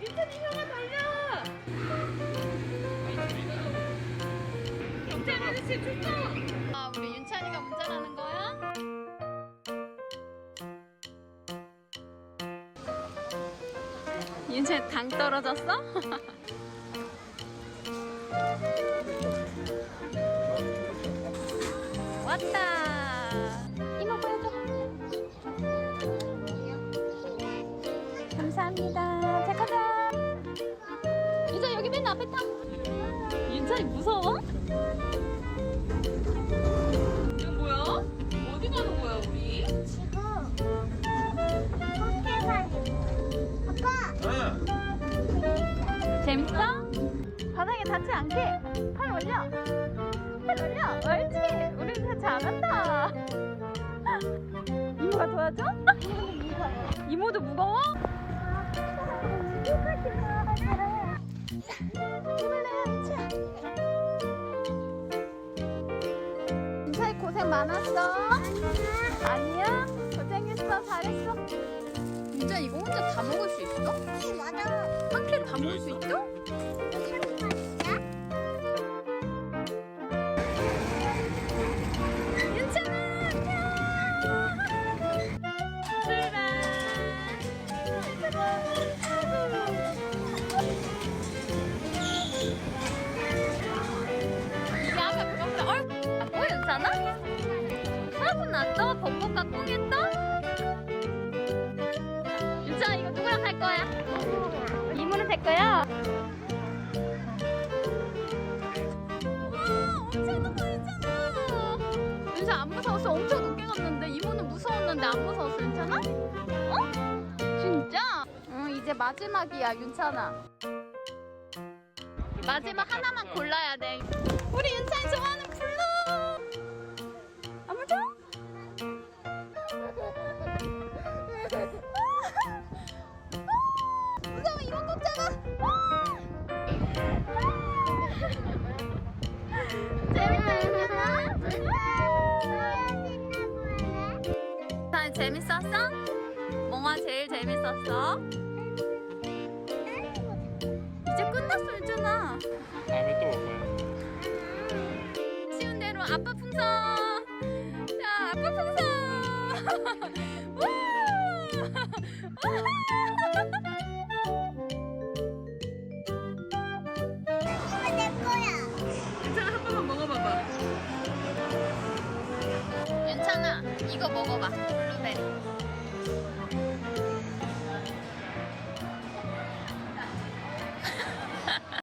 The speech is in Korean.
윤찬이 형아 달려! 경찰 아저씨 출동! 아 우리 윤찬이가 운전하는 거야? 윤찬이 당 떨어졌어? 왔다. 감사합니다. 자 가자. 윤찬이 여기 맨 앞에 타. 윤찬이 무서워? 이거 뭐야? 어디 가는 거야 우리? 지금 가지고 아빠 재밌어? 바닥에 닿지 않게 팔 올려. 팔 올려. 옳지. 우리 진짜 잘한다. 이모가 도와줘? 이모도 무거워? 윤차이 고생 많았어. 아니야. 고생했어. 잘했어. 윤찬 이거 혼자 다 먹을 수 있어? 한캔 다 먹을 수 있어? 안 보였잖아? 화분 났어? 범벅과 꽁했어? 윤찬아 이거 누구랑 할 거야? 이모는 될 거야? 있잖아 윤찬 안 무서웠어 엄청 높게 갔는데 이모는 무서웠는데 안 무서웠어 윤찬아? 어? 진짜? 응 이제 마지막이야 윤찬아 마지막 하나만 골라야 돼 재밌었어? 몽아 제일 재밌었어? 이제 끝났어 윤찬아. 다음에 또 올 거야. 쉬운 대로 아빠 풍선. 자 아빠 풍선. 윤찬아 한 번만 먹어봐봐. 윤찬아 이거 먹어봐